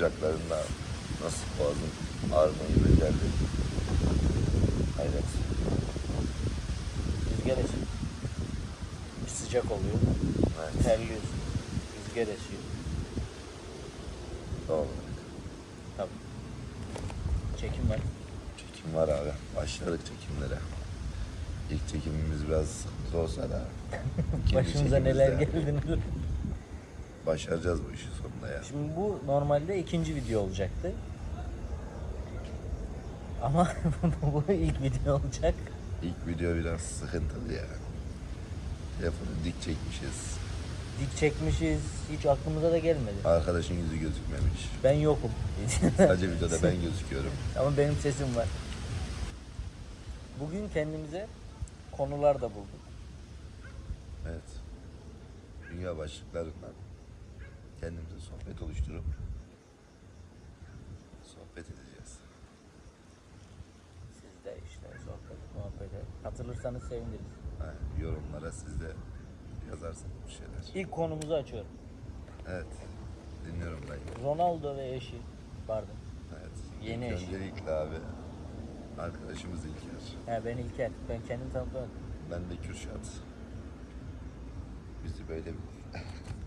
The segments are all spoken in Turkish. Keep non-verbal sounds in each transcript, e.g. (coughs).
sıcaklarında nasıl boğazım ağrımayı becerdi. Hayret. Rüzgar esiyor. Bir sıcak oluyor. Evet. Terliyorsun. Rüzgar esiyor. Doğru. Tabii. Çekim var. Çekim var abi. Başladık çekimlere. İlk çekimimiz biraz sıkıntı olsa da (laughs) Başımıza neler geldi. Başaracağız bu işi sonunda ya. Şimdi bu normalde ikinci video olacaktı. Ama (laughs) bu ilk video olacak. İlk video biraz sıkıntılı ya. Telefonu dik çekmişiz. Dik çekmişiz. Hiç aklımıza da gelmedi. Arkadaşın yüzü gözükmemiş. Ben yokum. (laughs) Sadece videoda ben gözüküyorum. Ama benim sesim var. Bugün kendimize konular da bulduk. Evet. Dünya başlıklarından kendimize sohbet oluşturup sohbet edeceğiz. Siz de işte sohbet, muhabbete katılırsanız seviniriz. Ha, yorumlara siz de yazarsınız bir şeyler. İlk konumuzu açıyorum. Evet. Dinliyorum dayı. Ronaldo ve eşi. Pardon. Evet. Yeni İlk eş. Öncelikle abi arkadaşımız İlker. He ben İlker. Ben kendim tanıtamadım. Ben de Kürşat. Bizi böyle bir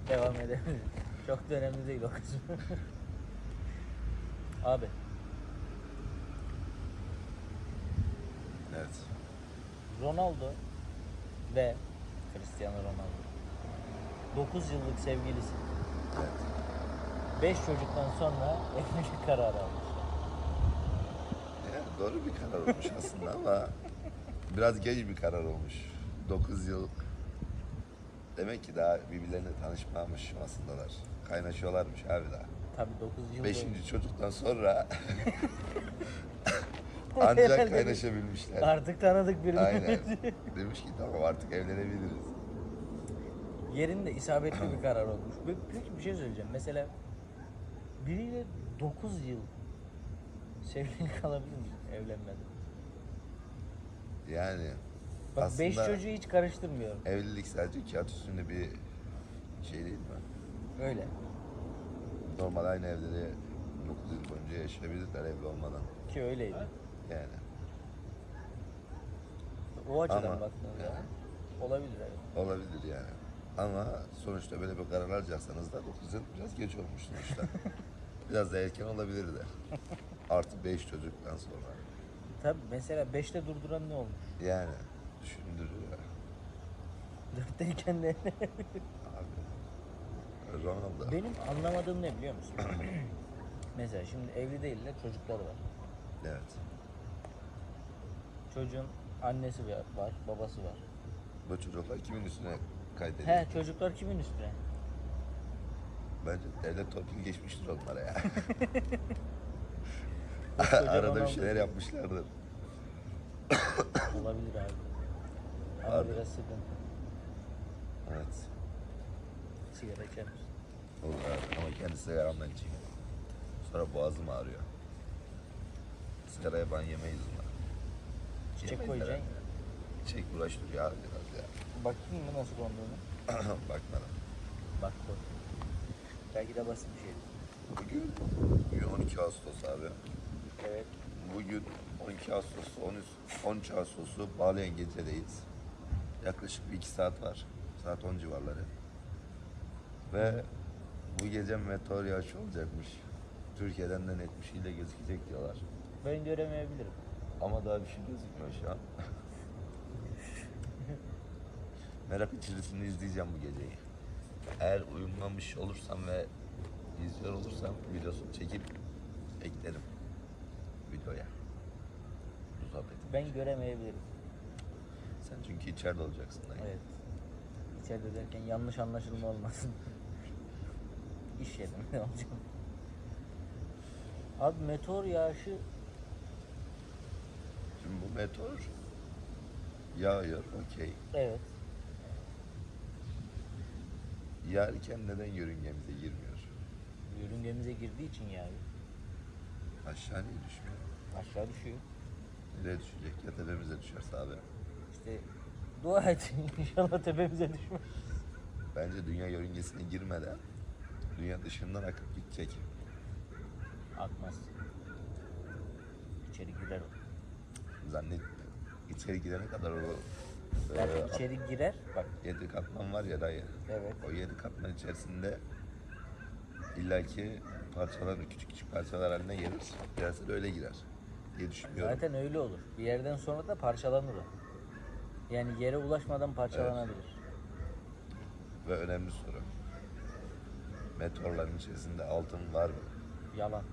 Devam edelim. Çok da önemli değil o kısmı. Abi Evet. Ronaldo ve Cristiano Ronaldo 9 yıllık sevgilisi. Evet. 5 çocuktan sonra (laughs) evlilik kararı almışlar. Yani doğru bir karar olmuş aslında ama biraz geç bir karar olmuş. 9 yıl demek ki daha birbirlerine tanışma aşamasındalar. Kaynaşıyorlarmış abi daha. Tabii 9 yıl Beşinci boyunca. çocuktan sonra (laughs) ancak kaynaşabilmişler. Artık tanıdık birini. Aynen. Demiş ki tamam artık evlenebiliriz. Yerinde isabetli bir karar olmuş. Peki- Peki bir şey söyleyeceğim. Mesela biriyle 9 yıl sevgili (laughs) kalabilir misin evlenmeden? Yani Bak 5 aslında çocuğu hiç karıştırmıyorum. evlilik sadece kağıt üstünde bir şey değil mi? Öyle. Normal aynı evde de 9 yıl boyunca yaşayabilirler evli olmadan. Ki öyleydi. Yani. O açıdan Ama- baktığında olabilir evet. Olabilir yani. Ama sonuçta böyle bir karar alacaksanız da 9 yıl biraz geç olmuş sonuçta. (laughs) biraz da erken olabilirdi. Artı 5 çocuktan sonra. Tabii mesela 5'te durduran ne olmuş? Yani düşündürüyor. 4'teyken de Abi. Ronaldo. Benim anlamadığım ne biliyor musun? (clears throat) mesela şimdi evli değiller çocukları var. Evet. Çocuğun annesi var, babası var. Bu çocuklar kimin üstüne kaydediyor? He çocuklar kimin üstüne? Bence devlet torpil geçmiştir onlara ya. (laughs) Arada bir şeyler yapmışlardır. Olabilir abi. Ama Abi. biraz sıkıntı. Evet. Sigara içer misin? Olur abi. Ama kendi sigaramdan içeyim. Sonra boğazım ağrıyor. Sigaraya ban yemeyiz bunlar. Çiçek koyacaksın. Çiçek uğraştırıyor abi biraz ya. Bakayım mı nasıl konduğunu? (clears throat) Bakmadım. Bak koy. Belki de basit bir şey. Bugün, bugün 12 Ağustos abi. Evet. Bugün 12 Ağustos, 13, 13 Ağustos'u Bağlayan gecedeyiz. Yaklaşık bir iki saat var. Saat 10 civarları. Ve bu gece meteor yağışı olacakmış. Türkiye'den de net bir şekilde gözükecek diyorlar. Ben göremeyebilirim. Ama daha bir şey gözükmüyor şu an. (laughs) Merak içerisinde izleyeceğim bu geceyi. Eğer uyumlamış olursam ve izliyor olursam videosunu çekip eklerim videoya. Bu sohbeti. Ben göremeyebilirim. Sen çünkü içeride olacaksın. dayı. Evet. İçeride derken yanlış anlaşılma olmasın. (laughs) İş olacağım. Abi meteor yağışı Şimdi bu meteor yağıyor, okey. evet. Yağarken neden yörüngemize girmiyor? Yörüngemize girdiği için yağıyor. Aşağı niye düşmüyor? Aşağı düşüyor. Nereye düşecek? Ya tepemize düşerse abi. İşte İşte dua et inşallah tepemize düşmez. Bence dünya yörüngesine girmeden dünya dışından akıp gidecek. Akmaz. İçeri girer o. Zannetmiyorum. İçeri girene kadar o e, içeri girer. Bak yedi katman var ya dayı. evet. O yedi katman içerisinde illaki parçalar, küçük küçük parçalar haline gelir. De öyle girer diye düşünüyorum. Zaten öyle olur. Bir yerden sonra da parçalanır o. Yani yere ulaşmadan parçalanabilir. Ve önemli soru. Meteorların içerisinde altın var mı? Yalan.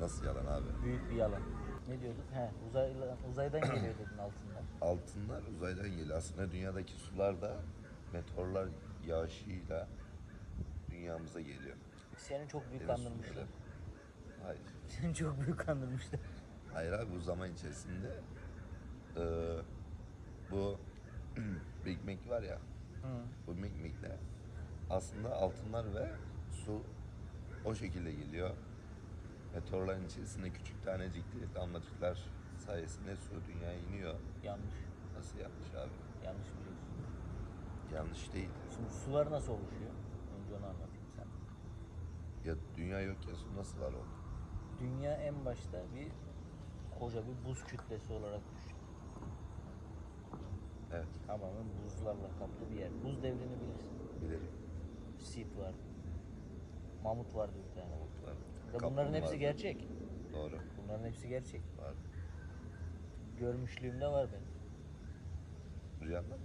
Nasıl yalan abi? Büyük bir yalan. Ne diyordun? He, uzayla, uzaydan geliyor dedin altından. Altınlar uzaydan geliyor. Aslında dünyadaki sular da meteorlar yağışıyla dünyamıza geliyor. Seni çok büyük Deniz kandırmışlar. suları. Hayır. (laughs) Seni çok büyük kandırmışlar. Hayır abi bu zaman içerisinde eee, bu (clears throat) Big Mac var ya Hı. bu Big Mac'le aslında altınlar ve su o şekilde geliyor. Meteorların içerisinde küçük tanecikli damlacıklar sayesinde su dünyaya iniyor. Yanlış. Nasıl yanlış abi? Yanlış biliyorsun. Yanlış değil. Şimdi sular nasıl oluşuyor? Önce onu anlatayım sen. Ya dünya yokken su nasıl var oldu? Dünya en başta bir koca bir buz kütlesi olarak düşün. Evet Tamamen buzlarla kaplı bir yer. Buz devrini bilirsin. bilirim. Sip var. Mamut vardı bir tane. Var. Ve bunların hepsi var. gerçek. Doğru. Bunların hepsi gerçek. Var. Görmüşlüğümde var benim. Rüyanda mı?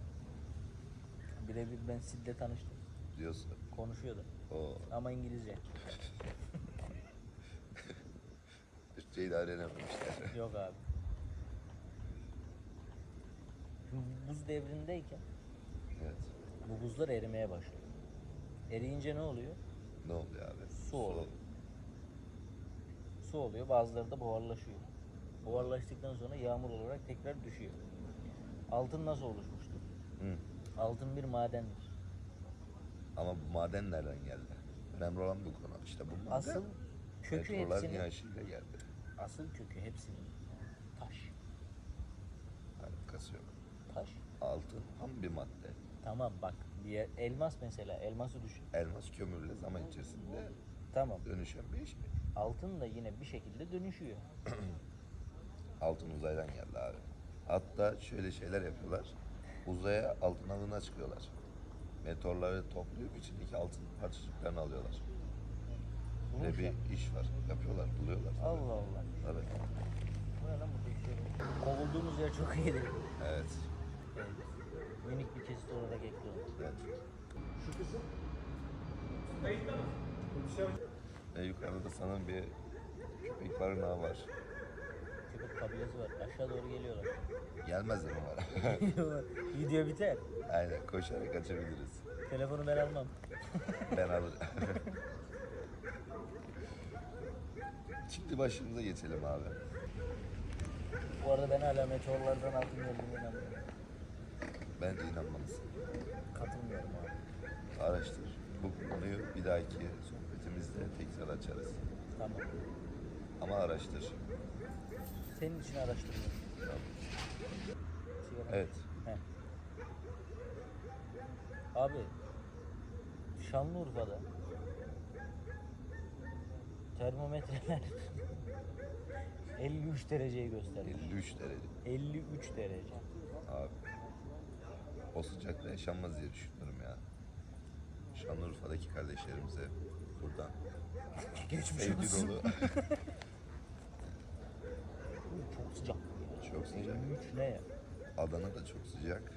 Birebir ben Sid'le tanıştım. Diyorsun. Konuşuyordu. O Ama İngilizce. (laughs) Türkçeyi de öğrenememişler. (laughs) Yok abi. Şimdi buz devrindeyken evet. bu buzlar erimeye başlıyor. Eriyince ne oluyor? Ne oluyor abi? Su oluyor. Su oluyor. Bazıları da buharlaşıyor. Buharlaştıktan sonra yağmur olarak tekrar düşüyor. Altın nasıl oluşmuştur? Hı. Altın bir madendir. Ama bu maden nereden geldi? Önemli olan bu konu. İşte bu maden Asıl kökü hepsinin, yağışıyla geldi. asıl kökü hepsinin taş. Alakası yok. Taş. Altın ham bir madde. Tamam bak bir yer- elmas mesela elması düşün. Elmas kömürle zaman içerisinde Tamam. dönüşen bir şey. Altın da yine bir şekilde dönüşüyor. (clears throat) Altın uzaydan geldi abi. Hatta şöyle şeyler yapıyorlar. Uzaya altın alına çıkıyorlar. Meteorları toplayıp içindeki altın parçacıklarını alıyorlar. Böyle Bulmuş ya. bir iş var. Yapıyorlar, buluyorlar. Allah Allah. Tabii. Bu ne lan bu. Kovulduğumuz yer çok iyiydi. Evet. Evet. Minik bir kesit olarak ekliyorum. evet. Ve yukarıda da sana bir köpek barınağı var. Köpek kabilesi var. Aşağı doğru geliyorlar. Gelmezler umarım. (laughs) Video biter. Aynen koşarak kaçabiliriz. Telefonu ben almam. (laughs) Ben alırım. Şimdi başımıza geçelim abi. Bu arada ben hala meteorlardan altın geldiğine inanmıyorum. Bence inanmalısın. Katılmıyorum abi. Araştır. Bu konuyu bir dahaki sohbetimizde tekrar açarız. Tamam. Ama araştır. Senin için araştırıyorum. Sigara. Evet. He. Abi Şanlıurfa'da termometreler (laughs) 53 dereceyi gösteriyor. 53 derece. 53 derece. Abi. O sıcakta yaşanmaz diye düşünüyorum ya. Şanlıurfa'daki kardeşlerimize buradan Geçmiş olsun. dolu. (laughs) Çok sıcak. Çok sıcak. 53 ne ya? Adana da çok sıcak.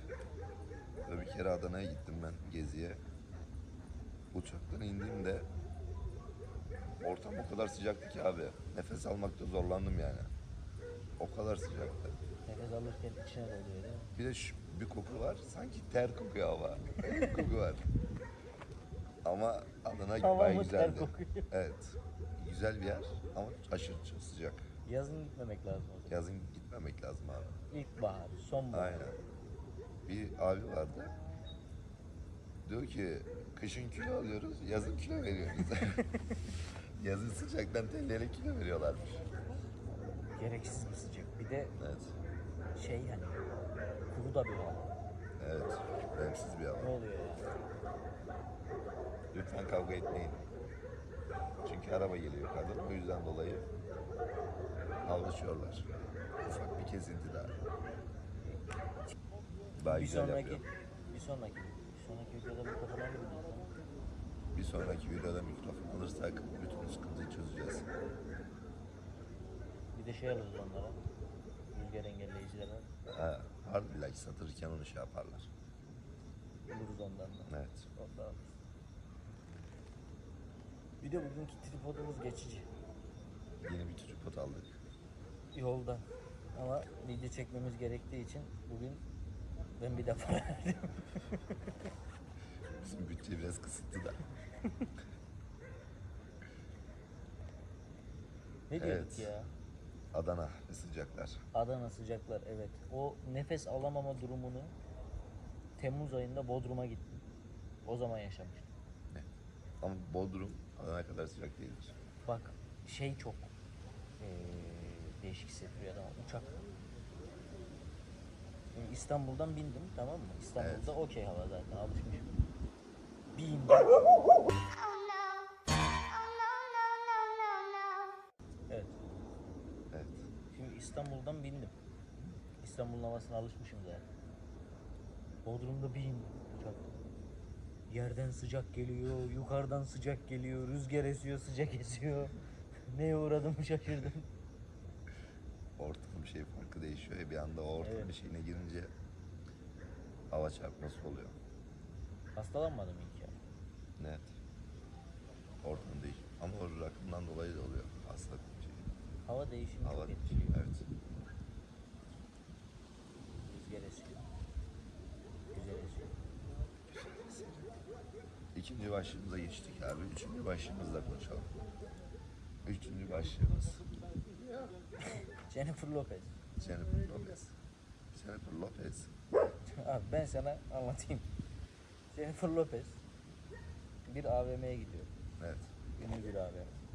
Ve bir kere Adana'ya gittim ben geziye. Uçaktan indiğimde ortam o kadar sıcaktı ki abi. Nefes almakta zorlandım yani. O kadar sıcaktı. Nefes alırken içine doluyor değil mi? Bir de şu, bir koku var. Sanki ter kokuyor hava. Öyle bir koku var. Ama Adana Hava bayağı mı ter güzeldi. kokuyor? Evet. Güzel bir yer ama aşırı sıcak. Yazın gitmemek lazım o zaman. Yazın gitmemek lazım abi. İlkbahar, sonbahar. Aynen. Bir abi vardı. Diyor ki kışın kilo alıyoruz, yazın kilo veriyoruz. (laughs) yazın sıcaktan tellere kilo veriyorlarmış. Gereksiz bir sıcak. Bir de Evet. şey yani da bir hava. Önemsiz bir Ne hava. oluyor ya? Lütfen kavga etmeyin. Çünkü araba geliyor kadın. O yüzden dolayı avlaşıyorlar. Ufak bir kesinti daha. Daha bir güzel sonraki yapıyor. bir sonraki bir sonraki videoda mikrofon alır mıyız? Bir sonraki videoda mikrofon alırsak bütün sıkıntıyı çözeceğiz. Bir de şey alırız onlara. Rüzgar engelleyicilere Ha, harbiden satırken onu şey yaparlar. buluruz ondan da. Evet. Ondan. Bir de bugünkü tripodumuz geçici. Yeni bir tripod aldık. Yolda. Ama video çekmemiz gerektiği için bugün ben bir defa verdim. Bizim bütçe biraz kısıtlı da. ne diyorduk Evet. ya? Adana sıcaklar. Adana sıcaklar evet. O nefes alamama durumunu Temmuz ayında Bodrum'a gittim. O zaman yaşamıştım. Ne? Ama Bodrum Adana kadar sıcak değildir. Bak şey çok eee, değişik hissettiriyor adam uçak. Şimdi İstanbul'dan bindim tamam mı? İstanbul'da okey hava zaten alışmışım. Bir indim. (laughs) İstanbul'dan bindim. İstanbul'un havasına alışmışım zaten. Bodrum'da bir indim uçakta. Yerden sıcak geliyor, yukarıdan sıcak geliyor, rüzgar esiyor, sıcak esiyor. (laughs) Neye uğradığımı şaşırdım. Ortam şey farkı değişiyor ya bir anda o ortam Evet. şeyine girince hava çarpması oluyor. Hastalanmadım ilk ya. Net. Ortam değil. Ama o rakımdan dolayı da oluyor. Hava değişimi Hava çok etkiliyor. Evet. Rüzgar esiyor. Güzel esiyor. İkinci başlığımıza geçtik abi. Üçüncü başlığımızla konuşalım. Üçüncü başlığımız Jennifer Lopez. Jennifer Lopez. Jennifer Lopez. Abi ben sana anlatayım. Jennifer Lopez bir AVM'ye gidiyor. Evet. Ünlü bir AVM.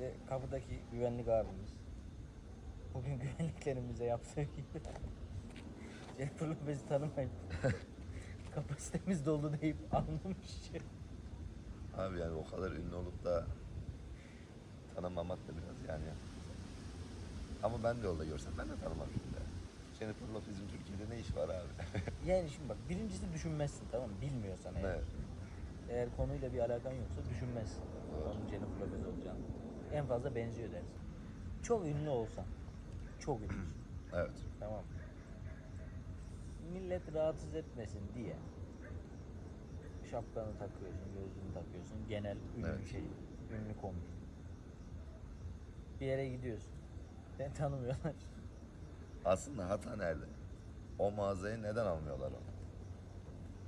Ve kapıdaki güvenlik abimiz bugün (laughs) güvenliklerimize yaptığı gibi (laughs) Jennifer Lopez'i tanımayıp (laughs) kapasitemiz dolu deyip almamış. Abi yani o kadar ünlü olup da tanımamak da biraz yani. Ama ben de yolda görsem ben de tanımam şimdi. Jennifer Lopez'in Türkiye'de ne işi var abi? Yani şimdi bak birincisi düşünmezsin tamam mı? Bilmiyorsan eğer. Evet. Eğer konuyla bir alakan yoksa düşünmezsin. Onun Jennifer Lopez olacağını. En fazla benziyor dersin. Çok ünlü olsan. Çok ünlü. (clears throat) evet. tamam. Millet rahatsız etmesin diye. Şapkanı takıyorsun, gözlüğünü takıyorsun. Genel ünlü Evet. şey, ünlü komik. Bir yere gidiyorsun. Seni tanımıyorlar. Aslında hata nerede? O mağazayı neden almıyorlar onu?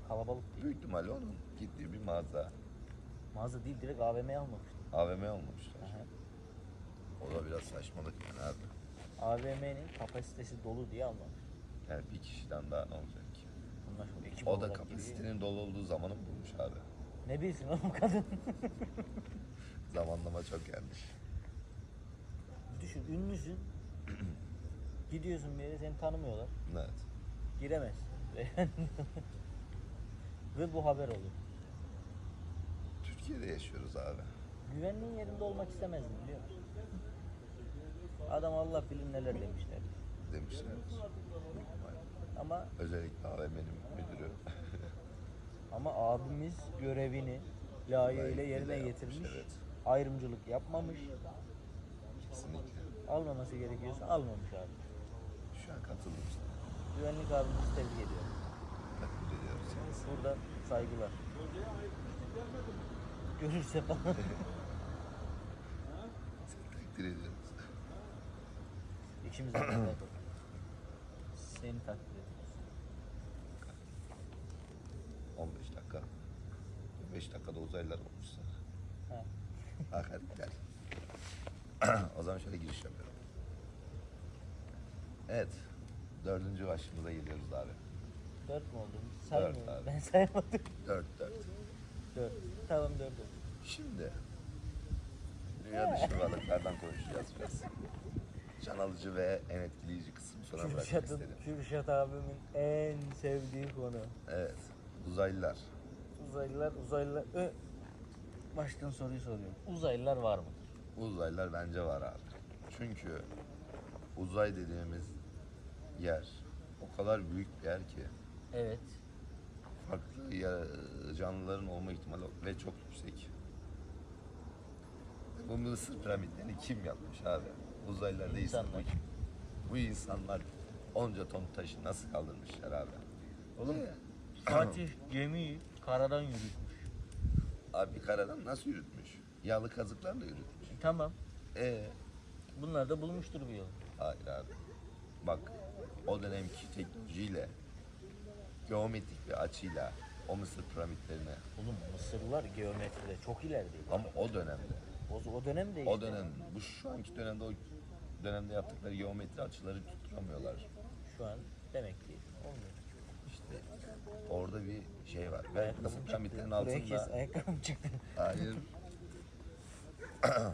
Kalabalık değil. Büyük ihtimalle onun gittiği bir mağaza. Mağaza değil direkt AVM'ye almamışlar. AVM olmamışlar. Aha. O da biraz saçmalık yani abi. AVM'nin kapasitesi dolu diye almamış. Yani bir kişiden daha ne olacak ki? Bunlar ekip O da olarak kapasitenin dolu olduğu zamanı bulmuş abi? Ne bilsin oğlum kadın. (laughs) Zamanlama çok yanlış. Düşün ünlüsün. (clears throat) Gidiyorsun bir yere seni tanımıyorlar. Evet. Giremez. (laughs) Ve bu haber oluyor. Türkiye'de yaşıyoruz abi. Güvenliğin yerinde olmak istemezdim biliyor musun? Adam Allah bilir neler demişler. Demişler. Ama Özellikle AVM'nin müdürü. (laughs) ama abimiz görevini layığıyla yerine yapmış, getirmiş. evet. Ayrımcılık yapmamış. Kesinlikle. Almaması gerekiyorsa almamış abi. Şu an katıldım sana. Güvenlik abimizi tebrik ediyorum. Takdir ediyoruz. Burada saygılar. Görürse falan. (laughs) Takdir ediyoruz. İkimiz de takdir Seni takdir ediyoruz. 15 dakika. 5 dakikada uzaylılar olmuşlar. Ha. (laughs) Hakaretler. (clears throat) o zaman şöyle giriş yapıyorum. Evet. Dördüncü başlığımıza geliyoruz abi. Dört mü oldu? Saymıyorum. abi. Ben sayamadım. Dört, dört. Dört. Tamam dört oldu. Şimdi dünya dışı varlıklardan konuşacağız biraz. can alıcı ve en etkileyici kısmı sona bırakmak Kürşat'ın, istedim. Kürşat abimin en sevdiği konu. Evet. Uzaylılar. Uzaylılar, uzaylılar. Ö, baştan soruyu soruyorum. Uzaylılar var mı? Uzaylılar bence var abi. Çünkü uzay dediğimiz yer o kadar büyük bir yer ki Evet. farklı ya- canlıların olma ihtimali ve çok yüksek. Bu Mısır piramitlerini kim yapmış abi? Uzaylılar değilse bu, İnsanlar. bu insanlar onca ton taşı nasıl kaldırmışlar abi? Oğlum Fatih gemiyi karadan yürütmüş. Abi karadan nasıl yürütmüş? Yağlı kazıklarla yürütmüş. Tamam. E Bunlar da bulmuştur bir yol. hayır abi. Bak o dönemki teknolojiyle geometrik bir açıyla o Mısır piramitlerine Oğlum Mısırlılar geometride çok ilerideydi. ama o dönemde O, o dönemde işte. o dönem bu şu anki dönemde o dönemde yaptıkları geometri açıları tutturamıyorlar. Şu an demek ki olmuyor. İşte orada bir şey var. Ve Ayakkabım Mısır çıktı. Buraya kes, altında ayakkabım çıktı. hayır (coughs)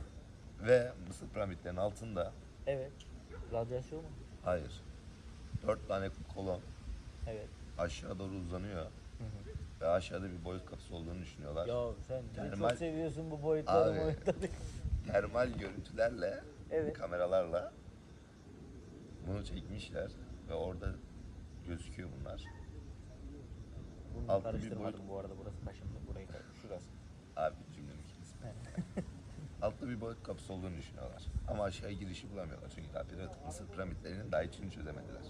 ve Mısır piramitlerinin altında Evet. Radyasyon mu? hayır dört tane kolon Evet. aşağı doğru uzanıyor. Ve aşağıda bir boyut kapısı olduğunu düşünüyorlar. Ya sen ne Termal- çok seviyorsun bu boyutları Abi. boyutları. (laughs) Termal görüntülerle, Evet. kameralarla bunu çekmişler ve orada gözüküyor bunlar. Bunu Altı bir karıştırmadım boyut. bu arada burası kaşındı. Burayı karıştırdım. Şurası. Abi cümlenin ikincisi. (laughs) Altta bir boyut kapısı olduğunu düşünüyorlar. Ama aşağıya girişi bulamıyorlar. Çünkü daha piramit, Mısır piramitlerinin daha içini çözemediler.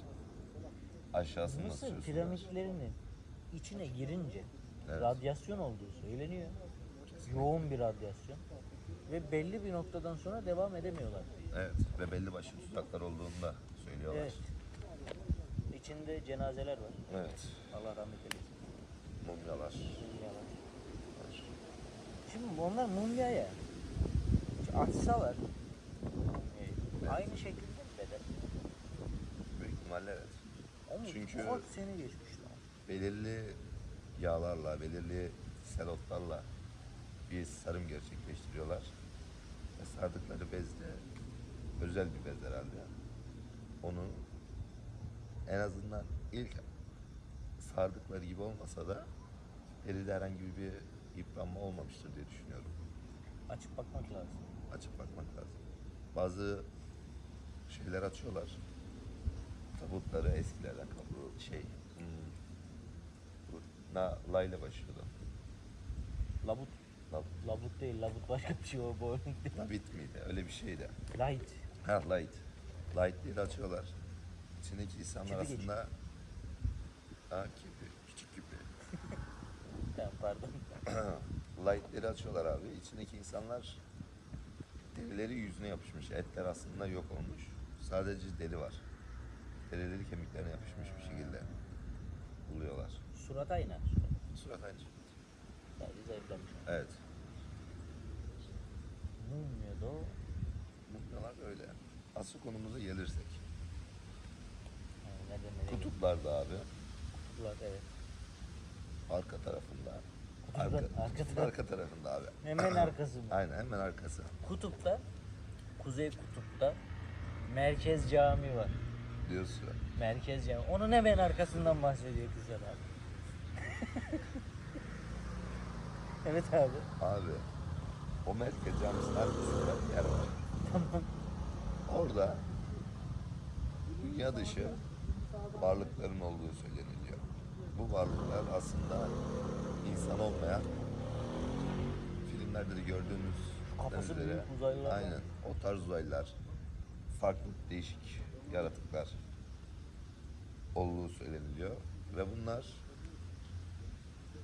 Aşağısını nasıl Mısır çözsünler? piramitlerinin içine girince Evet. radyasyon olduğu söyleniyor. Yoğun bir radyasyon. Ve belli bir noktadan sonra devam edemiyorlar. Evet ve belli başlı tuzaklar olduğunu da söylüyorlar. Evet. İçinde cenazeler var. Evet. Allah rahmet eylesin. Mumyalar. Mumyalar. Şimdi onlar mumya ya. Açsalar mumyayı, Evet. aynı şekilde mi beden? Büyük ihtimalle evet. Ama Çünkü- kaç sene geçmiş. Belirli yağlarla, belirli selotlarla bir sarım gerçekleştiriyorlar. Ve sardıkları bez de özel bir bez herhalde. Onu en azından ilk sardıkları gibi olmasa da deride herhangi bir yıpranma olmamıştır diye düşünüyorum. Açıp bakmak lazım. Açıp bakmak lazım. Bazı şeyler açıyorlar. Tabutları eskilerden kaldı şey. Bu na, la ile başlıyordu. Labut. La, Labut değil, labut başka bir şey o bowling değil. Labit miydi? Öyle bir şeydi. Light. Ha light. Light diye de açıyorlar. İçindeki insanlar Kipi aslında ha kipi, küçük kipi. (laughs) Tamam pardon. (clears throat) Light'leri açıyorlar abi. İçindeki insanlar derileri yüzüne yapışmış. Etler aslında yok olmuş. Sadece deri var. Derileri kemiklerine yapışmış bir şekilde buluyorlar. Surat aynı. Surat. Aynı. Sadece zayıflamış. Evet. Mumya da. Mumyalar öyle. Asıl konumuza gelirsek. Nereye gidiyor? Kutuplarda abi. Kutuplar evet. Arka tarafında. Arka, arka (laughs) arka tarafında abi. Hemen (clears throat) arkası mı? Aynen hemen arkası. Kutupta, Kuzey Kutup'ta Merkez Cami var. Diyorsun. Merkez Cami. Onun hemen arkasından bahsediyor Kürşat abi. Evet abi. Abi o merkez camisinin arkasında bir yer var. Tamam. Orada dünya dışı varlıkların olduğu söyleniliyor. Bu varlıklar aslında insan olmayan filmlerde de gördüğümüz Kafası üzere, büyük uzaylılar. Aynen. O tarz uzaylılar farklı değişik yaratıklar olduğu söyleniliyor ve bunlar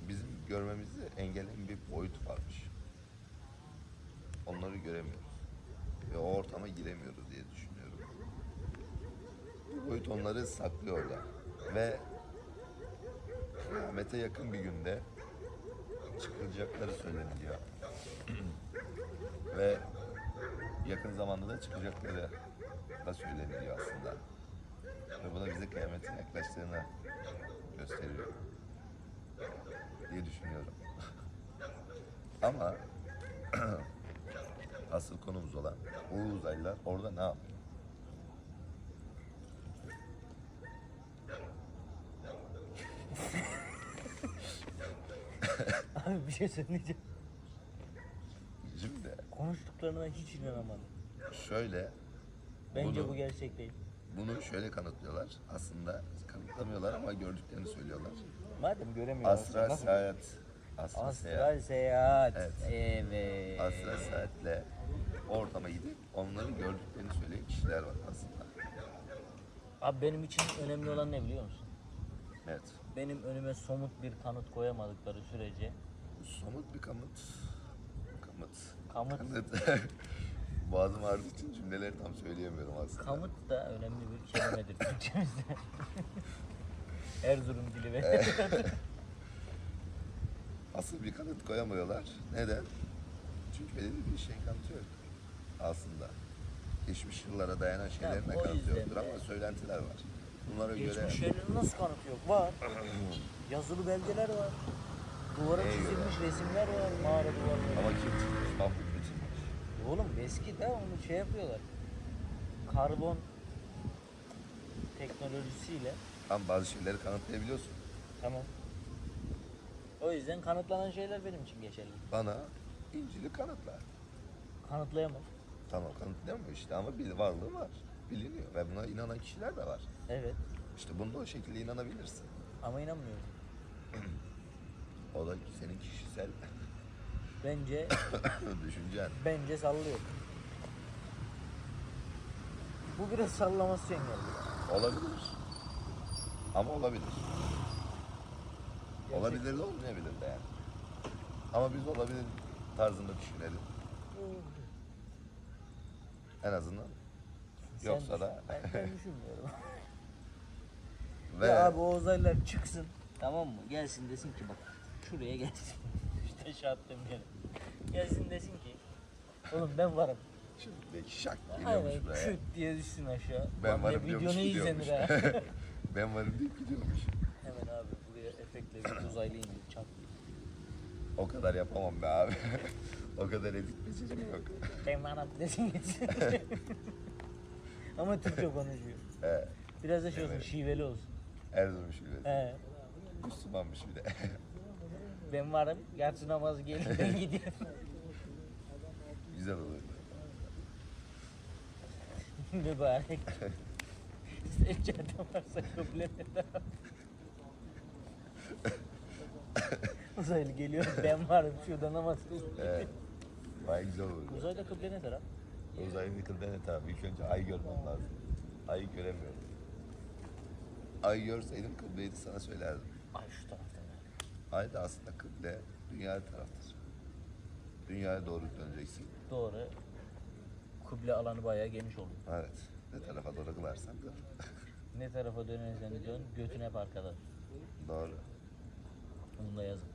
bizim görmemizi engelleyen bir boyut varmış. Onları göremiyoruz ve o ortama giremiyoruz diye düşünüyorum. Bu boyut onları saklıyor orada ve kıyamete yakın bir günde çıkılacakları söyleniliyor. (clears throat) ve yakın zamanda da çıkacakları da söyleniliyor aslında. Ve bu da bize kıyametin yaklaştığını gösteriyor diye düşünüyorum. (laughs) Ama (clears throat) asıl konumuz olan o uzaylılar orada ne yapıyor? (laughs) Abi bir şey söyleyeceğim. Şimdi Konuştuklarına hiç inanamadım. şöyle Bence Bunu- bu gerçek değil. bunu şöyle kanıtlıyorlar. Aslında kanıtlamıyorlar ama gördüklerini söylüyorlar. Madem göremiyorlar. Astral nasıl- seyahat. Astral seyahat. Astral seyahat. Evet. Evet. Astral seyahatle ortama gidip onları gördüklerini söyleyen kişiler var aslında. Abi benim için önemli olan ne biliyor musun? Evet. Benim önüme somut bir kanıt koyamadıkları sürece Somut bir kanıt. Kanıt. Kamıt. Kanıt. (laughs) Boğazım ağrıdığı için cümleleri tam söyleyemiyorum aslında. kamıt da önemli bir kelimedir Türkçemizde. (laughs) Erzurum dili ve (laughs) Asıl bir kanıt koyamıyorlar. Neden? Çünkü belirli bir şey kanıtı yok aslında. Geçmiş yıllara dayanan şeylerin de o kanıtı yüzden yoktur de- ama söylentiler var. Bunlara göre geçmiş şeylerin nasıl kanıtı yok? Var. (clears throat) Yazılı belgeler var. Duvara Neye çizilmiş resimler var mağara duvarlarında. ama kim çıkmış? Mahmut mu çıkmış? Oğlum eski de onu şey yapıyorlar. Karbon teknolojisiyle Ama bazı şeyleri kanıtlayabiliyorsun. tamam. O yüzden kanıtlanan şeyler benim için geçerli. Bana İncil'i kanıtla. Kanıtlayamam. Tamam kanıtlayamıyor işte ama bir varlığı var. Biliniyor ve buna inanan kişiler de var. Evet. İşte bunda o şekilde inanabilirsin. Ama inanmıyorum. O da senin kişisel (laughs) Bence (coughs) düşüncen. bence sallıyor. Bu biraz sallamasyon geldi. Olabilir. Ama olabilir. Gerçek- Olabilir de olmayabilir de yani. Ama biz olabilir tarzında düşünelim. En azından. Sen Yoksa düşün. da Ben, ben düşünmüyorum. (laughs) ve Ya abi o uzaylılar çıksın. Tamam mı? Gelsin desin ki bak şuraya gelsin. (laughs) işte şu attığım yere. Gelsin desin ki oğlum ben varım. şimdi şak geliyormuş Aynen buraya. küt diye düşsün aşağı. Ben Lan varım ne diyormuş video ne izlenir ha. (laughs) ben varım deyip gidiyormuş. Hemen abi buraya efektle bir (clears throat) uzaylı indir çat diye. O kadar yapamam be abi. (laughs) o kadar edit becerim yok. Ben varım desin gitsin. (laughs) Ama Türkçe konuşuyor. He. Biraz da şey olsun Evet. şiveli olsun. Erzurum şivesi. He. Müslümanmış bir de. (laughs) Ben varım. Yatsı namazı gelin ben gidiyorum. Güzel olur. Mübarek. Seccade varsa kıblede Uzaylı geliyor ben varım şurada namaz kıl. He. Vay güzel olur. Uzayda kıble ne taraf? Uzayın yıkıldı ne tabi? İlk önce ay görmem lazım. Ayı göremiyorum. Ay görseydim kıbleyi sana söylerdim. Ay şu tarafta. Ay da aslında kıble dünya taraftadır. Dünyaya doğru döneceksin. Doğru. Kıble alanı bayağı geniş oluyor. Evet. Ne tarafa doğru kılarsan kıl. (laughs) Ne tarafa dönersen dön götün hep arkada. doğru. Bunu da yazın.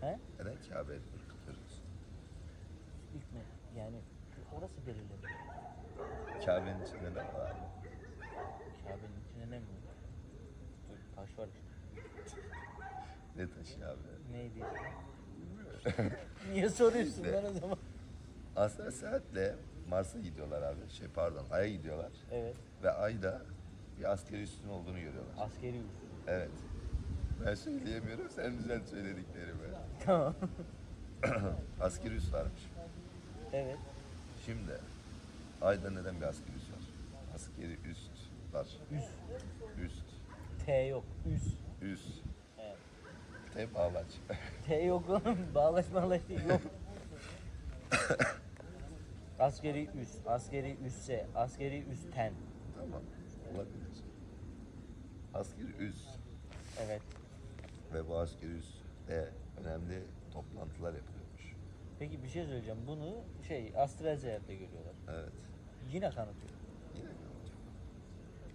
He? Neden Kabe'ye doğru kılıyoruz? İlk mi? Yani orası belirledi. Kabe'nin içinde ne var? Kabe'nin içine ne mi? Dur, taş var işte. (laughs) Ne taşı abi? Neydi? Niye soruyorsun (laughs) lan o zaman? Aslında saatle Mars'a gidiyorlar abi. Şey pardon Ay'a gidiyorlar. Evet. Ve Ay'da bir askeri üstün olduğunu görüyorlar. Askeri üs. Evet. Ben söyleyemiyorum sen düzelt söylediklerimi. Tamam. (laughs) askeri üs varmış. evet. Şimdi Ay'da neden bir askeri üs var? Askeri üst var. Üs. Üst. T yok. Üs. Üst. Evet. Te bağlaç. T yok oğlum. Bağlaş bağlaş değil. Yok. (laughs) askeri üs. Askeri üsse. Askeri üsten. tamam. Olabilir. Askeri üs. Evet. Ve bu askeri üste önemli toplantılar yapılıyormuş. Peki bir şey söyleyeceğim. Bunu şey seyahatte görüyorlar. Evet. Yine kanıtıyor. Yine mi olacak?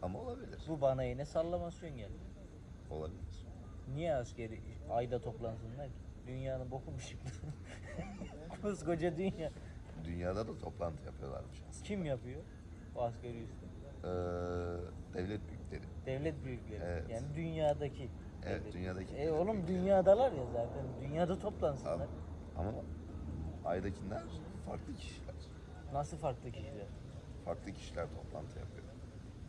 Ama olabilir. Bu bana yine sallamasyon geldi. Olabilir. Niye askeri ayda toplansınlar ki? Dünyanın boku mu çıktı? (laughs) Koskoca dünya. Dünyada da toplantı yapıyorlarmış aslında. Kim yapıyor? O askeri üstü. Ee, devlet büyükleri. Devlet büyükleri. Evet. Yani dünyadaki. Evet, devlet. dünyadaki E oğlum büyükleri. dünyadalar ya zaten. Dünyada toplansınlar. Ama, ama aydakiler farklı kişiler. Nasıl farklı kişiler? Farklı kişiler toplantı yapıyor.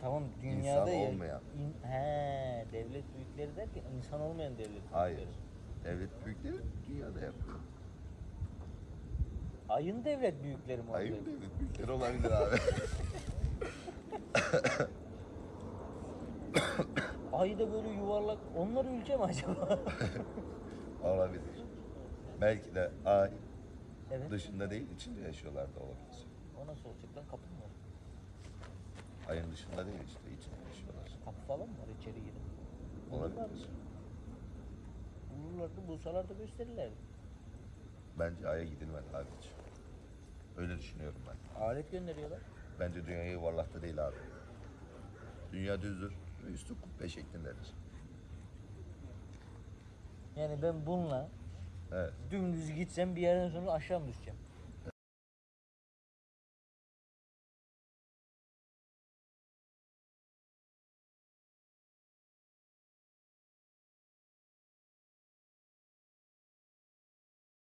Tamam dünyada ya- olmayan. in- he, devlet büyükleri derken insan olmayan devlet büyükleri. Hayır. Devlet büyükleri dünyada yapıyor. Ayın devlet büyükleri mi Hayır oluyor? devlet büyükleri olabilir abi. (laughs) Ay da böyle yuvarlak. Onlar ülke mi acaba? (laughs) olabilir. Belki de ay evet. dışında değil içinde yaşıyorlar da olabilir. O nasıl olacak lan? Kapı mı var? Ayın dışında değil işte içinde yaşıyorlar. Kapı falan mı var içeri girip? Olabilir. Bulurlardı, bulsalar da gösterirlerdi. Bence aya gidilmedi abi hiç. Öyle düşünüyorum ben. Alet gönderiyorlar. Bence dünya yuvarlakta değil abi. Dünya düzdür ve üstü kubbe şeklindedir. Yani ben bununla Evet. dümdüz gitsem bir yerden sonra aşağı mı düşeceğim?